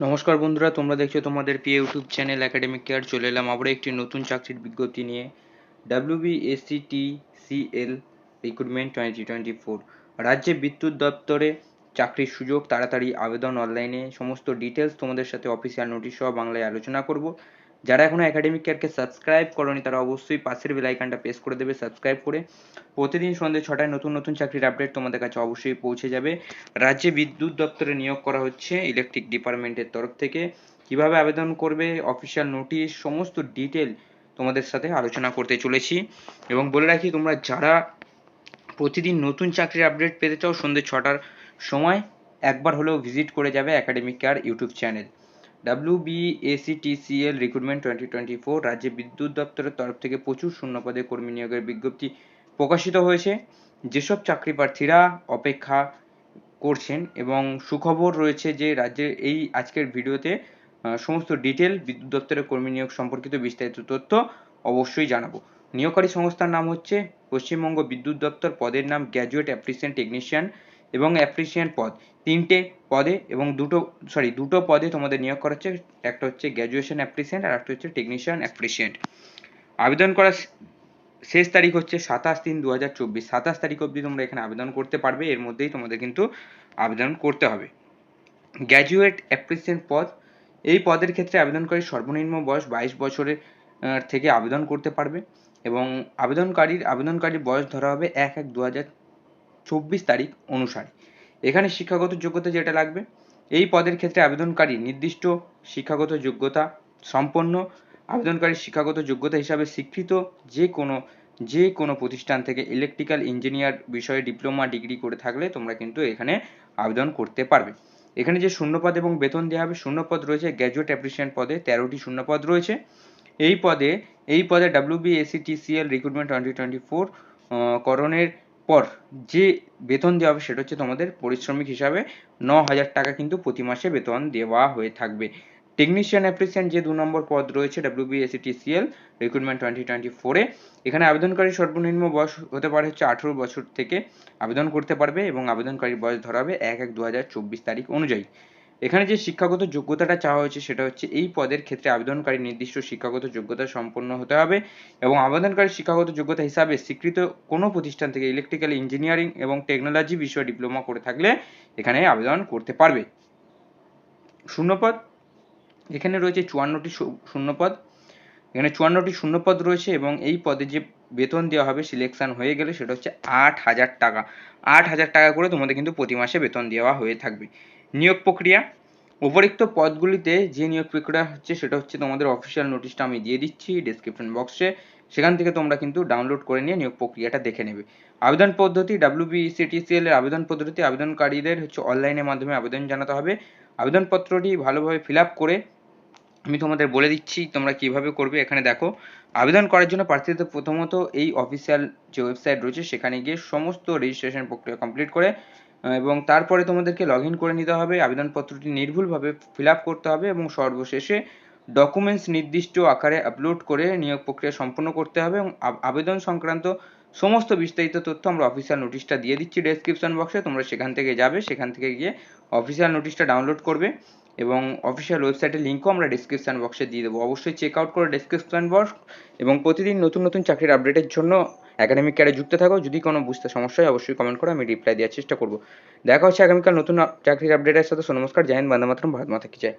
নমস্কার বন্ধুরা, তোমরা দেখছ তোমাদের P YouTube channel Academic Care চলে এলাম আবারও একটি নতুন চাকরির বিজ্ঞপ্তি নিয়ে। WBSCT CL recruitment twenty twenty four রাজ্যে বিদ্যুৎ দপ্তরে চাকরির সুযোগ, তাড়াতাড়ি আবেদন অনলাইনে সমস্ত ডিটেলস তোমাদের সাথে অফিসিয়াল নোটিশ সহ বাংলায় আলোচনা করব। যারা এখনও একাডেমিক কেয়ারকে সাবস্ক্রাইব করনি, তারা অবশ্যই পাশের বেল আইকনটা প্রেস করে দেবে সাবস্ক্রাইব করে প্রতিদিন সন্ধ্যে ছটায় নতুন নতুন চাকরির আপডেট তোমাদের কাছে অবশ্যই পৌঁছে যাবে। রাজ্যে বিদ্যুৎ দপ্তরে নিয়োগ করা হচ্ছে ইলেকট্রিক ডিপার্টমেন্টের তরফ থেকে। কীভাবে আবেদন করবে অফিসিয়াল নোটিশ সমস্ত ডিটেল তোমাদের সাথে আলোচনা করতে চলেছি। এবং বলে রাখি, তোমরা যারা প্রতিদিন নতুন চাকরির আপডেট পেতে চাও, সন্ধ্যে ছটার সময় একবার হলেও ভিজিট করে যাবে Academic Care YouTube channel WBSETCL recruitment twenty twenty four রাজ্যে বিদ্যুৎ দপ্তরের তরফ থেকে প্রচুর শূন্যপদে কর্মী নিয়োগের বিজ্ঞপ্তি প্রকাশিত হয়েছে। যেসব চাকরি প্রার্থীরা অপেক্ষা করছেন এবং সুখবর রয়েছে যে রাজ্যের এই আজকের ভিডিওতে সমস্ত ডিটেল বিদ্যুৎ দপ্তরের কর্মী নিয়োগ সম্পর্কিত বিস্তারিত তথ্য অবশ্যই জানাব। নিয়োগকারী সংস্থার নাম হচ্ছে পশ্চিমবঙ্গ বিদ্যুৎ দপ্তর, পদের নাম গ্র্যাজুয়েট অ্যাপ্রিসিয়েন্ট টেকনিশিয়ান। এবং অ্যাপ্রিসিয়েন্ট পদ। তিনটে পদে এবং দুটো সরি দুটো পদে তোমাদের নিয়োগ করা হচ্ছে। একটা হচ্ছে গ্র্যাজুয়েশন অ্যাপ্রিসিয়েন্ট আর একটা হচ্ছে টেকনিশিয়ান অ্যাপ্রিসিয়েন্ট আবেদন করার শেষ তারিখ হচ্ছে সাতাশ তিন দু হাজার চব্বিশ। সাতাশ তারিখ অবধি তোমরা এখানে আবেদন করতে পারবে। এর মধ্যেই তোমাদের কিন্তু আবেদন করতে হবে। গ্র্যাজুয়েট অ্যাপ্রিসিয়েন্ট পদ, এই পদের ক্ষেত্রে আবেদনকারী সর্বনিম্ন বয়স বাইশ বছরের থেকে আবেদন করতে পারবে। এবং আবেদনকারীর আবেদনকারীর বয়স ধরা হবে এক এক দু হাজার চব্বিশ তারিখ অনুসারে। এখানে শিক্ষাগত যোগ্যতা যেটা লাগবে, এই পদের ক্ষেত্রে আবেদনকারী নির্দিষ্ট শিক্ষাগত যোগ্যতা সম্পন্ন, আবেদনকারী শিক্ষাগত যোগ্যতা হিসাবে স্বীকৃত যে কোনো যে কোনো প্রতিষ্ঠান থেকে ইলেকট্রিক্যাল ইঞ্জিনিয়ার বিষয়ে ডিপ্লোমা ডিগ্রি করে থাকলে তোমরা কিন্তু এখানে আবেদন করতে পারবে। এখানে যে শূন্যপদ এবং বেতন দেওয়া হবে, শূন্যপদ রয়েছে গ্র্যাজুয়েট অ্যাপ্রিসিয়েন্ট পদে তেরোটি শূন্যপদ রয়েছে। এই পদে এই পদে WBSETCL recruitment twenty twenty four করণের পর যে বেতন দেওয়া হবে সেটা হচ্ছে তোমাদের পরিশ্রমিক হিসাবে ন হাজার টাকা কিন্তু প্রতি মাসে বেতন দেওয়া হয়ে থাকবে। টেকনিশিয়ান অ্যাপ্রিসিয়েন্ট যে দু নম্বর পদ রয়েছে ডাব্লিউবিএসিটিসিএল রিক্রুটমেন্ট টোয়েন্টি টোয়েন্টি ফোরে এখানে আবেদনকারী সর্বনিম্ন বয়স হতে পারে হচ্ছে আঠেরো বছর থেকে আবেদন করতে পারবে এবং আবেদনকারীর বয়স ধরাবে এক এক দু হাজার চব্বিশ তারিখ অনুযায়ী। এখানে যে শিক্ষাগত যোগ্যতাটা চাওয়া হয়েছে সেটা হচ্ছে এই পদের ক্ষেত্রে আবেদনকারী নির্দিষ্ট শিক্ষাগত যোগ্যতা সম্পন্ন হতে হবে এবং আবেদনকারী শিক্ষাগত যোগ্যতা হিসাবে স্বীকৃত কোনো প্রতিষ্ঠান থেকে ইলেকট্রিক্যাল ইঞ্জিনিয়ারিং এবং টেকনোলজি বিষয়ে ডিপ্লোমা করে থাকলে এখানে আবেদন করতে পারবে। শূন্যপদ, এখানে রয়েছে চুয়ান্নটি শূন্যপদ। এখানে চুয়ান্নটি শূন্যপদ রয়েছে এবং এই পদে যে বেতন দেওয়া হবে সিলেকশন হয়ে গেলে সেটা হচ্ছে আট হাজার টাকা। আট হাজার টাকা করে তোমাদের কিন্তু প্রতি মাসে বেতন দেওয়া হয়ে থাকবে। নিয়োগ প্রক্রিয়া, উপরিক্ত পদগুলিতে যে নিয়োগ প্রক্রিয়া হচ্ছে সেটা হচ্ছে তোমাদের অফিসিয়াল নোটিশটা আমি দিয়ে দিচ্ছি ডিসক্রিপশন বক্সে সেখান থেকে তোমরা কিন্তু ডাউনলোড করে নিয়ে নিয়োগ প্রক্রিয়াটা দেখে নেবে। আবেদন পদ্ধতি ডাব্লিউবিসিটিসিএল এর আবেদন পদ্ধতি, আবেদনকারীদের হচ্ছে অনলাইনের মাধ্যমে আবেদন জানাতে হবে। আবেদনপত্রটি ভালোভাবে ফিল আপ করে আমি তোমাদের বলে দিচ্ছি তোমরা কীভাবে করবে, এখানে দেখো। আবেদন করার জন্য প্রার্থীদের প্রথমত এই অফিসিয়াল যে ওয়েবসাইট রয়েছে, সেখানে গিয়ে সমস্ত রেজিস্ট্রেশন প্রক্রিয়া কমপ্লিট করে এবং তারপরে তোমাদেরকে লগ করে নিতে হবে। আবেদনপত্রটি নির্ভুলভাবে ফিল করতে হবে এবং সর্বশেষে ডকুমেন্টস নির্দিষ্ট আকারে আপলোড করে নিয়োগ প্রক্রিয়া সম্পন্ন করতে হবে এবং আবেদন সংক্রান্ত সমস্ত বিস্তারিত তথ্য আমরা অফিসিয়াল নোটিশটা দিয়ে দিচ্ছি ডেসক্রিপশন বক্সে তোমরা সেখান থেকে যাবে, সেখান থেকে গিয়ে অফিসিয়াল নোটিশটা ডাউনলোড করবে। এবং অফিসিয়াল ওয়েবসাইটের লিঙ্কও আমরা ডিসক্রিপশান বক্সে দিয়ে দেবো। অবশ্যই চেক আউট করে ডিসক্রিপশান বক্স এবং প্রতিদিন নতুন নতুন চাকরির আপডেটের জন্য একাডেমিক ক্যারে যুক্ত থাকো। যদি কোনো বুঝতে সমস্যা হয়, অবশ্যই কমেন্ট করো আমি রিপ্লাই দেওয়ার চেষ্টা করব। দেখা হচ্ছে আগামীকাল নতুন চাকরির আপডেটের সাথে। নমস্কার জয় হিন্দ, বন্দে মাতরম, ভারত মাতা কি জয়।